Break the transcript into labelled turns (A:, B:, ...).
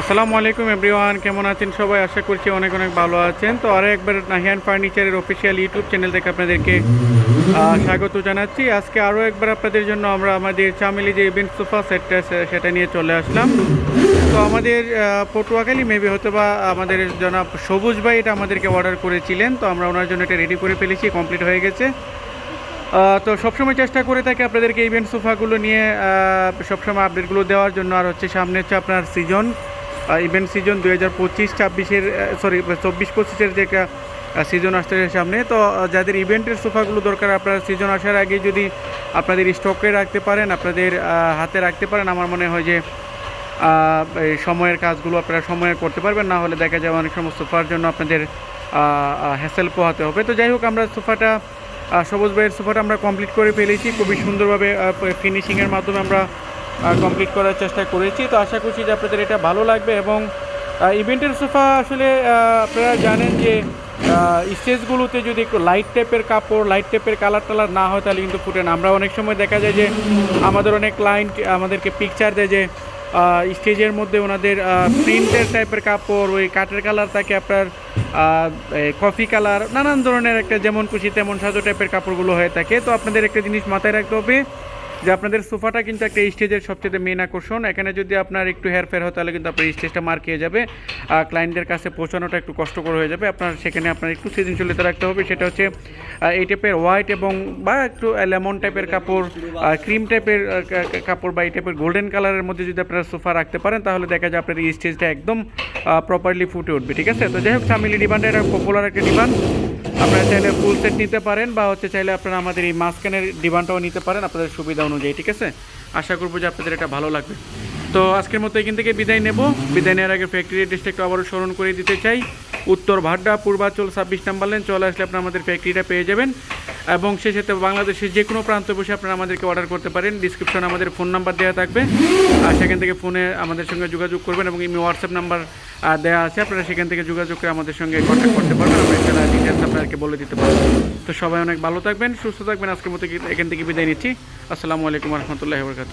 A: আসসালামু আলাইকুম এভরিওয়ান, কেমন আছেন সবাই? আশা করছি অনেক অনেক ভালো আছেন। তো আরও একবার নাহিয়ান ফার্নিচারের অফিসিয়াল ইউটিউব চ্যানেল থেকে আপনাদেরকে স্বাগত জানাচ্ছি। আজকে আরও একবার আপনাদের জন্য আমরা আমাদের চামেলি যে ইভেন্ট সোফা সেটটা সেটা নিয়ে চলে আসলাম। তো আমাদের পটুয়াখালী মেবি হয়তো বা আমাদের জনাব সবুজ ভাই এটা আমাদেরকে অর্ডার করেছিলেন। তো আমরা ওনার জন্য এটা রেডি করে ফেলেছি কমপ্লিট হয়ে গেছে। তো সবসময় চেষ্টা করে থাকি আপনাদেরকে ইভেন্ট সোফাগুলো নিয়ে সবসময় আপডেটগুলো দেওয়ার জন্য। আর হচ্ছে সামনে হচ্ছে আপনার সিজন ইভেন্ট সিজন দুই হাজার পঁচিশ, ছাব্বিশের সরি চব্বিশ পঁচিশের যে একটা সিজন আসতে সামনে, তো যাদের ইভেন্টের সোফাগুলো দরকার, আপনার সিজন আসার আগে যদি আপনাদের স্টকে রাখতে পারেন, আপনাদের হাতে রাখতে পারেন, আমার মনে হয় যে সময়ের কাজগুলো আপনারা সময়ে করতে পারবেন, না হলে দেখা যায় অনেক সময় সোফার জন্য আপনাদের হ্যাসেল পোহাতে হবে। তো যাই হোক, আমরা সোফাটা সবুজ ভাইয়ের সোফাটা আমরা কমপ্লিট করে ফেলেছি। খুবই সুন্দরভাবে ফিনিশিংয়ের মাধ্যমে আমরা কমপ্লিট করার চেষ্টা করেছি। তো আশা করছি যে আপনাদের এটা ভালো লাগবে এবং ইভেন্টের সোফা আসলে আপনারা জানেন যে স্টেজগুলোতে যদি একটু লাইট টাইপের কাপড় লাইট টাইপের কালার টালার না হয় তাহলে কিন্তু ফুটে না। আমরা অনেক সময় দেখা যায় যে, আমাদের অনেক ক্লায়েন্ট আমাদেরকে পিকচার দেয় যে স্টেজের মধ্যে ওনাদের প্রিন্টের টাইপের কাপড়, ওই কাঠের কালার থাকে আপনার কফি কালার নানান ধরনের একটা যেমন খুশি তেমন সাজো টাইপের কাপড়গুলো হয়ে থাকে। তো আপনাদের একটা জিনিস মাথায় রাখতে হবে যে আপনাদের সোফাটা কিন্তু একটা স্টেজের সবচেয়ে মেন আকর্ষণ। এখানে যদি আপনার একটু হেরফের হয়, তাহলে কিন্তু আপনার স্টেজটা মার খেয়ে যাবে। আর ক্লায়েন্টের কাছে পৌঁছানোটা একটু কষ্টকর হয়ে যাবে। আপনার সেখানে আপনার একটু সৃজনশীলতা রাখতে হবে। সেটা হচ্ছে এই টাইপের হোয়াইট এবং বা একটু লেমন টাইপের কাপড় ক্রিম টাইপের কাপড় বা এই টাইপের গোল্ডেন কালারের মধ্যে যদি আপনারা সোফা রাখতে পারেন, তাহলে দেখা যায় আপনার এই স্টেজটা একদম প্রপারলি ফুটে উঠবে। ঠিক আছে? তো যাই হোক ফ্যামিলি ডিমান্ড এটা পপুলার একটা ডিমান্ড আপনারা চাইলে ফুল সেট নিতে পারেন বা হচ্ছে চাইলে আপনারা আমাদের এই মাঝখানের ডিমান্ডটাও নিতে পারেন আপনাদের সুবিধা অনুযায়ী, ঠিক আছে? আশা করব যে আপনাদের এটা ভালো লাগবে। তো আজকের মতো এখান থেকে বিদায় নেব। বিদায় নেওয়ার আগে ফ্যাক্টরি অ্যাড্রেসটা একটু আবারও স্মরণ করে দিতে চাই। উত্তর ভাড্ডা, পূর্বাচল, ছাব্বিশ নাম্বার লেন চলে আসলে আপনারা আমাদের ফ্যাক্টরিটা পেয়ে যাবেন। এবং সাথে বাংলাদেশের যে কোনো প্রান্ত বসে আপনারা আমাদেরকে অর্ডার করতে পারেন। ডিসক্রিপশনে আমাদের ফোন নাম্বার দেওয়া থাকবে। আর সেখান থেকে ফোনে আমাদের সঙ্গে যোগাযোগ করবেন এবং এমনি হোয়াটসঅ্যাপ নাম্বার দেওয়া আছে। আপনারা সেখান থেকে যোগাযোগ করে আমাদের সঙ্গে কন্ট্যাক্ট করতে পারবেন। আমরা এখানে ডিটেলস আপনাদেরকে বলে দিতে পারব। তো সবাই অনেক ভালো থাকবেন, সুস্থ থাকবেন। আজকের মতো এখান থেকে বিদায় নিচ্ছি। আসসালামু আলাইকুম রহমতুল্লাহ বরকাত